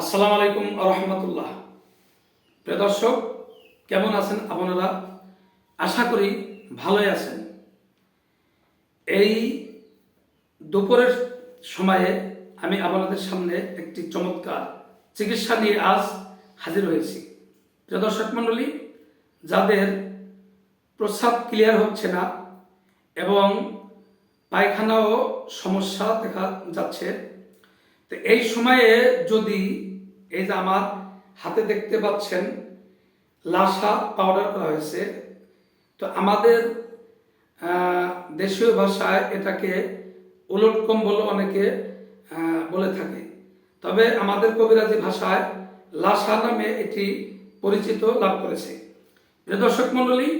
আসসালামু আলাইকুম রহমতুল্লাহ। প্রিয় দর্শক, কেমন আছেন আপনারা? আশা করি ভালোই আছেন। এই দুপুরের সময়ে আমি আপনাদের সামনে একটি চমৎকার চিকিৎসা নিয়ে আজ হাজির হয়েছি। প্রিয় দর্শক মণ্ডলী, যাদের প্রস্রাব ক্লিয়ার হচ্ছে না এবং পায়খানাও সমস্যা দেখা যাচ্ছে তো এই সময়ে যদি এই যে আমার হাতে দেখতে পাচ্ছেন লাসা পাউডার করা হয়েছে, তো আমাদের দেশীয় ভাষায় এটাকে উলট কম্বল অনেকে বলে থাকে। তবে আমাদের কবিরাজি ভাষায় লাসা নামে এটি পরিচিত লাভ করেছে। প্রিয় দর্শক মণ্ডলী,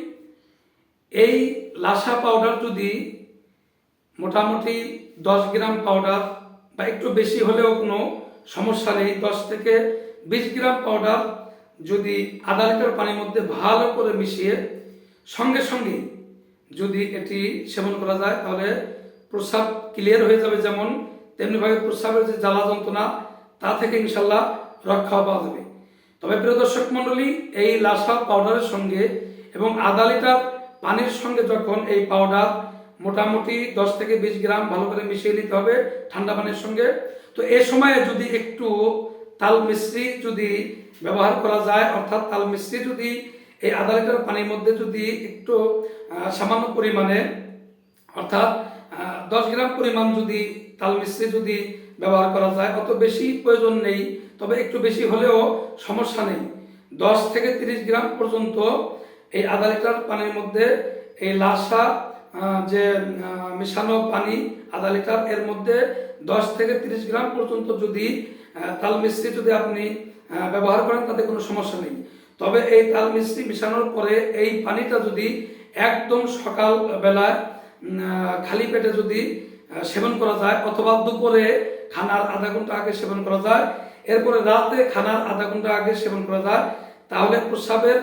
এই লাসা পাউডার যদি মোটামুটি দশ গ্রাম পাউডার বা একটু বেশি হলেও কোনো সমস্যা নেই। দশ থেকে বিশ গ্রাম পাউডার যদি আধা লিটার পানির মধ্যে ভালো করে মিশিয়ে সঙ্গে সঙ্গে যদি এটি সেবন করা যায়, তাহলে প্রস্রাব ক্লিয়ার হয়ে যাবে যেমন তেমনিভাবে প্রস্রাবের যে জ্বালা যন্ত্রণা, তা থেকে ইনশাল্লাহ রক্ষা পাওয়া যাবে। তবে প্রিয় দর্শক মণ্ডলী, এই লাসা পাউডারের সঙ্গে এবং আধা লিটার পানির সঙ্গে যখন এই পাউডার মোটামুটি দশ থেকে বিশ গ্রাম ভালো করে মিশিয়ে নিতে হবে ঠান্ডা পানির সঙ্গে। তো এ সময়ে যদি একটু তাল মিশ্রি যদি ব্যবহার করা যায় অর্থাৎ তাল মিশ্রি যদি এই আধা লিটার পানির মধ্যে যদি একটু সামান্য পরিমাণে অর্থাৎ দশ গ্রাম পরিমাণ যদি তাল মিশ্রি যদি ব্যবহার করা যায় অত বেশি প্রয়োজন নেই। তবে একটু বেশি হলেও সমস্যা নেই। দশ থেকে তিরিশ গ্রাম পর্যন্ত এই আধা লিটার পানির মধ্যে এই আহ, যে মিশানো পানি আধা লিটার, এর মধ্যে দশ থেকে তিরিশ গ্রাম পর্যন্ত যদি তাল মিশ্রি যদি আপনি ব্যবহার করেন, তাতে কোনো সমস্যা নেই। তবে এই তাল মিশ্রি মিশানোর পরে এই পানিটা যদি একদম সকাল বেলায় খালি পেটে যদি সেবন করা যায়, অথবা দুপুরে খানার আধা ঘণ্টা আগে সেবন করা যায়, এরপরে রাতে খানার আধা ঘণ্টা আগে সেবন করা যায়, তাহলে প্রস্রাবের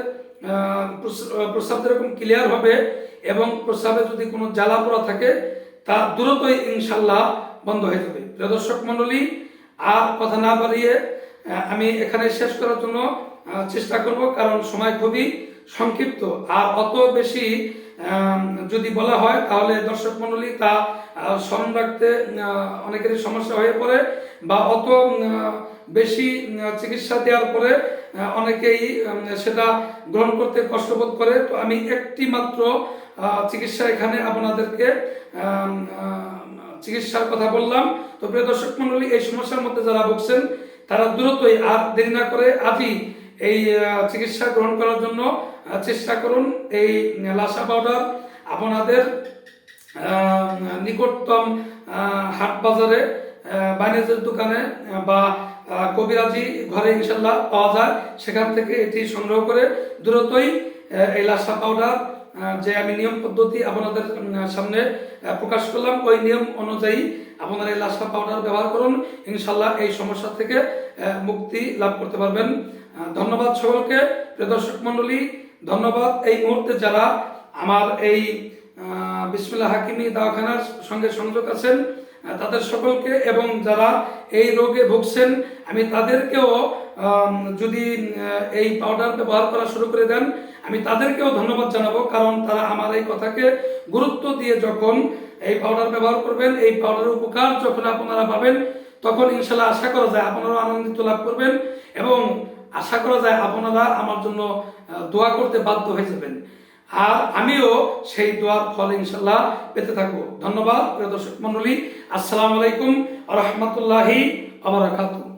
প্রস্রাব যেরকম ক্লিয়ার হবে এবং প্রস্রাবে যদি কোনো জ্বালা পোড়া থাকে, তা দ্রুতই ইনশাল্লাহ বন্ধ হয়ে যাবে। প্রিয় দর্শক মণ্ডলী, আর কথা না বাড়িয়ে আমি এখানে শেষ করার জন্য চেষ্টা করব, কারণ সময় খুবই সংক্ষিপ্ত। আর অত বেশি যদি বলা হয়, তাহলে দর্শক মণ্ডলী তা স্মরণ রাখতে অনেকেরই সমস্যা হয়ে পড়ে বা অত বেশি চিকিৎসা দেওয়ার পরে অনেকেই সেটা গ্রহণ করতে কষ্টবোধ করে। তো আমি একটি মাত্র চিকিৎসা এখানে আপনাদেরকে চিকিৎসার কথা বললাম। তো প্রিয় দর্শক মন্ডলী এই সমস্যার মধ্যে যারা ভুগছেন, তারা দ্রুতই আর দেরি না করে আজই এই চিকিৎসা গ্রহণ করার জন্য চেষ্টা করুন। এই লাসা পাউডার আপনাদের নিকটতম হাট বাজারে বাণিজ্যের দোকানে বা কবিরাজি ঘরে ইনশাল্লাহ পাওয়া যায়। সেখান থেকে এটি সংগ্রহ করে দ্রুতই এই লাসা পাউডার যে আমি নিয়ম পদ্ধতি আপনাদের সামনে প্রকাশ করলাম, ওই নিয়ম অনুযায়ী আপনারা এই লাসা পাউডার ব্যবহার করুন। ইনশাল্লাহ এই সমস্যা থেকে মুক্তি লাভ করতে পারবেন। ধন্যবাদ সকলকে। প্রিয় দর্শক মণ্ডলী, ধন্যবাদ এই মুহূর্তে যারা আমার এই বিসমিল্লাহ হাকিমি দাওয়াখানার সঙ্গে সংযোগ আছেন তাদের সকলকে এবং যারা এই রোগে ভুগছেন, আমি তাদেরকেও যদি এই পাউডার ব্যবহার করা শুরু করে দেন, আমি তাদেরকেও ধন্যবাদ জানাব, কারণ তারা আমার এই কথাকে গুরুত্ব দিয়ে যখন এই পাউডার ব্যবহার করবেন, এই পাউডারের উপকার যখন আপনারা পাবেন, তখন ইনশাল্লাহ আশা করা যায় আপনারাও আনন্দিত লাভ করবেন এবং আশা করা যায় আপনারা আমার জন্য দোয়া করতে বাধ্য হয়ে যাবেন। আর আমিও সেই দোয়ার ফল ইনশাল্লাহ পেতে থাকব। ধন্যবাদ, প্রিয় দর্শক মন্ডলী আসসালামু আলাইকুম রহমতুল্লাহি আবরাকাতুহ